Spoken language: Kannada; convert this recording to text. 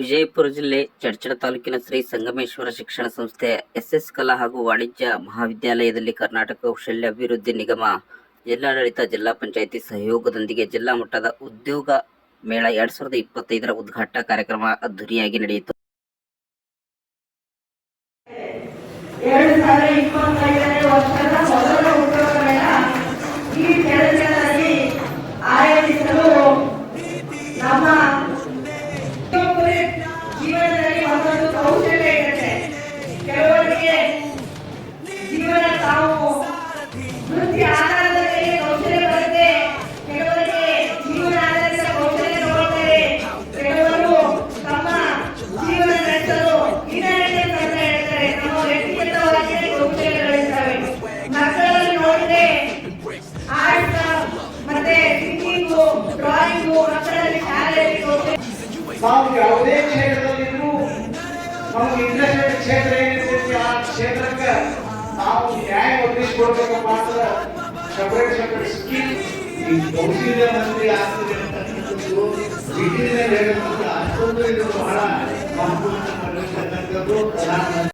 ವಿಜಯಪುರ ಜಿಲ್ಲೆ ಚಡ್ಚಡ ತಾಲೂಕಿನ ಶ್ರೀ ಸಂಗಮೇಶ್ವರ ಶಿಕ್ಷಣ ಸಂಸ್ಥೆ ಎಸ್ಎಸ್ ಕಲಾ ಹಾಗೂ ವಾಣಿಜ್ಯ ಮಹಾವಿದ್ಯಾಲಯದಲ್ಲಿ ಕರ್ನಾಟಕ ಕೌಶಲ್ಯ ಅಭಿವೃದ್ಧಿ ನಿಗಮ ಜಿಲ್ಲಾಡಳಿತ ಜಿಲ್ಲಾ ಪಂಚಾಯಿತಿ ಸಹಯೋಗದೊಂದಿಗೆ ಜಿಲ್ಲಾ ಮಟ್ಟದ ಉದ್ಯೋಗ ಮೇಳ ಎರಡ್ ಸಾವಿರದ ಇಪ್ಪತ್ತೈದರ ಉದ್ಘಾಟನಾ ಕಾರ್ಯಕ್ರಮ ಅದ್ದೂರಿಯಾಗಿ ನಡೆಯಿತು. ಮತ್ತೆ ಯಾವುದೇ ಕ್ಷೇತ್ರದಲ್ಲಿದ್ರೂ ನಮ್ಗೆ ಇಂಡಸ್ಟ್ರಿಯಲ್ ಕ್ಷೇತ್ರ ಏನಿರ್ತೈತಿ ಆ ಕ್ಷೇತ್ರಕ್ಕೆ ನಾವು ನ್ಯಾಯ ಒದಗಿಸ್ಕೊಡ್ಬೇಕಪ್ಪ ಅಂದ್ರೆ ಸಪರೇಟ್ ಸಪರೇಟ್ ಸ್ಕೀಮ್ ಈ ಕೌಶಲ್ಯ ಮಂತ್ರಿ ಆಗ್ತದೆ ಅಂತಕ್ಕಂಥದ್ದು ಹೇಳೋದು ಅಷ್ಟೊಂದು ಇದು ಬಹಳ